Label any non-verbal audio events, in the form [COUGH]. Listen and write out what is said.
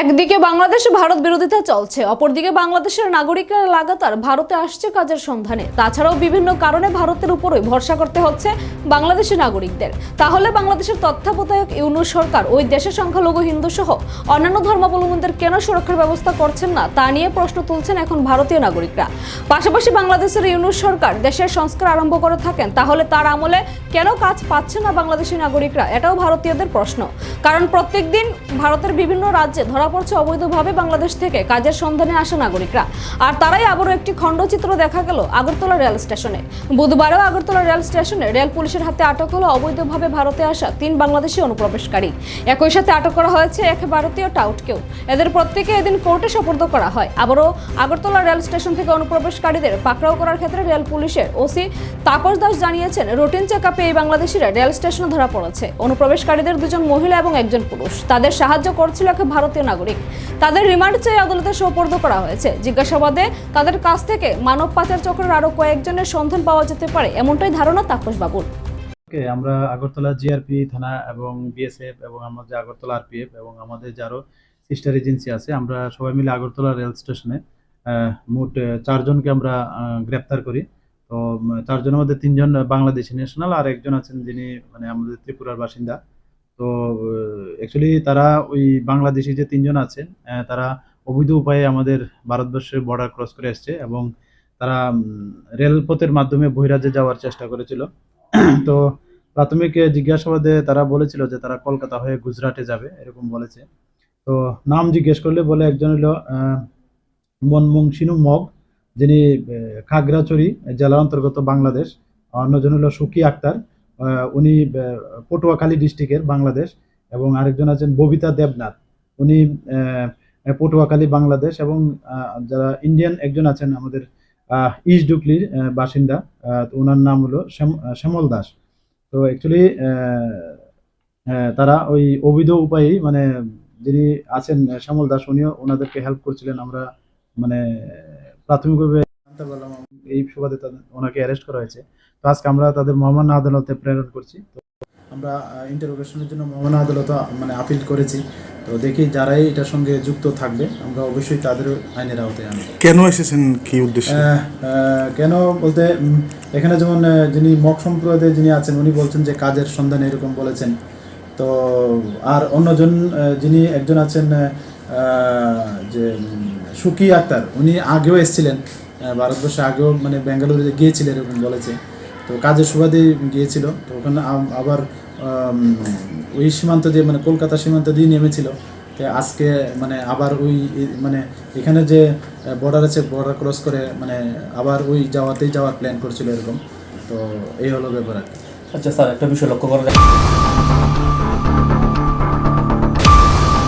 একদিকে বাংলাদেশে, ভারত বিরোধিতা চলছে। অপরদিকে বাংলাদেশের নাগরিকরা লাগাতার ভারতে আসছে কাজের সন্ধানে। তাছাড়াও বিভিন্ন কারণে ভারতের উপরই ভরসা করতে হচ্ছে বাংলাদেশি নাগরিকদের। তাহলে বাংলাদেশের তত্ত্বাবধায়ক ইউনুস সরকার ওই দেশের সংখ্যালঘু হিন্দু সহ অন্যান্য ধর্মাবলম্বীদের কেন সুরক্ষার ব্যবস্থা করছেন না, তা নিয়ে প্রশ্ন তুলছেন এখন ভারতীয় নাগরিকরা। পাশাপাশি বাংলাদেশের ইউনুস সরকার দেশের সংস্কার আরম্ভ করে থাকেন, তাহলে তার আমলে কেন কাজ পাচ্ছে না বাংলাদেশি নাগরিকরা? এটাও ভারতীয়দের প্রশ্ন। কারণ প্রত্যেকদিন ভারতের বিভিন্ন রাজ্যে ধরা পড়ছে অবৈধভাবে বাংলাদেশ থেকে। কাজের সন্ধানে আসা নাগরিকরা। আর তারাই আবারও একটি খণ্ডচিত্র দেখা গেল আগরতলা রেল স্টেশনে। বুধবারও আগরতলা রেল স্টেশনে রেল পুলিশের হাতে আটক হলো অবৈধভাবে ভারতে আসা তিন বাংলাদেশি অনুপ্রবেশকারী। একই সাথে আটক করা হয়েছে এক ভারতীয় টাউটকেও। এদের প্রত্যেকে এদিন কোর্টে সোপর্দ করা হয়। আবারও আগরতলা রেল স্টেশন থেকে অনুপ্রবেশকারীদের পাকড়াও করার ক্ষেত্রে রেল পুলিশের ওসি তাপস দাস জানিয়েছেন, রুটিন চেক আপে এই বাংলাদেশিরা রেল স্টেশনে ধরা পড়েছে। অনুপ্রবেশকারীদের দুজন মহিলা এবং একজন পুরুষ। তাদের সাহায্য করছিল এক ভারতীয় নাগরিক। তাদের রিমান্ড চেয়ে আদালতে সোপর্দ করা হয়েছে। জিজ্ঞাসাবাদে তাদের কাছ থেকে মানব পাচার চক্রের আরও কয়েকজনের সন্ধান পাওয়া যেতে পারে, এমনটাই ধারণা তাপস বাবুর আমরা আগরতলা জিআরপি থানা এবং বিএসএফ এবং আমাদের আগরতলা আরপিএফ এবং আমাদের যে আরও সিস্টার এজেন্সি আছে, আমরা সবাই মিলে আগরতলা রেল স্টেশনে মোট চারজনকে আমরা গ্রেপ্তার করি। তো চারজনের মধ্যে তিনজন বাংলাদেশি ন্যাশনাল আর একজন আছেন যিনি মানে আমাদের ত্রিপুরার বাসিন্দা। তো অ্যাকচুয়ালি তারা ওই বাংলাদেশি যে তিনজন আছেন তারা অবৈধ উপায়ে আমাদের ভারতবর্ষের বর্ডার ক্রস করে এসছে এবং তারা রেলপথের মাধ্যমে বহিরাজ্যে যাওয়ার চেষ্টা করেছিল। [CLEARS THROAT] তো প্রাথমিক জিজ্ঞাসাবাদে তারা বলেছিল যে তারা কলকাতা হয়ে গুজরাটে যাবে এরকম বলেছে। তো নাম জিজ্ঞেস করলে বলে একজন হলো আহ, মনমংসিনু মগ যিনি খাগড়াছড়ি জেলার অন্তর্গত বাংলাদেশ। অন্যজন হলো সুকি আক্তার। উনি পটুয়াখালী ডিস্ট্রিক্টের বাংলাদেশ এবং আরেকজন আছেন ববিতা দেবনাথ। উনি পটুয়াখালী বাংলাদেশ এবং যারা ইন্ডিয়ান একজন আছেন আমাদের ইস্ট ডুকলির বাসিন্দা তো ওনার নাম হলো শ্যামল দাস। তো অ্যাকচুয়ালি তারা ওই অবৈধ উপায়েই মানে যিনি আছেন শ্যামল দাস, উনিও ওনাদেরকে হেল্প করছিলেন। আমরা মানে প্রাথমিকভাবে জানতে পারলাম, এই সুবাদে ওনাকে অ্যারেস্ট করা হয়েছে। তো আজকে আমরা তাদের মহামান্য আদালতে প্রেরণ করছি। তো আমরা ইন্টারোগেশনের জন্য মহামান্য আদালত মানে আপিল করেছি। তো দেখি যারাই এটার সঙ্গে যুক্ত থাকবে আমরা অবশ্যই তাদের আইনের আওতায় আনব। কেন এসেছেন? কি উদ্দেশ্যে? কেন বলতে এখানে যেমন যিনি মক সম্প্রদায়ে যিনি আছেন উনি বলছেন যে কাজের সন্ধানে এরকম বলেছেন। তো আর অন্যজন যিনি একজন আছেন যে সুকি আক্তার উনি আগেও এসেছিলেন ভারতবর্ষে আগেও মানে বেঙ্গালুরুতে গিয়েছিলেন এরকম বলেছে। তো কাজের সুবাদে গিয়েছিল, তো ওখানে আবার ওই সীমান্ত দিয়ে মানে কলকাতা সীমান্ত দিয়ে নেমেছিল। তো আজকে মানে আবার ওই মানে এখানে যে বর্ডার আছে বর্ডার ক্রস করে মানে আবার ওই যাওয়াতেই যাওয়ার প্ল্যান করছিল এরকম। তো এই হলো ব্যাপার আচ্ছা স্যার, একটা বিষয় লক্ষ্য করা যায়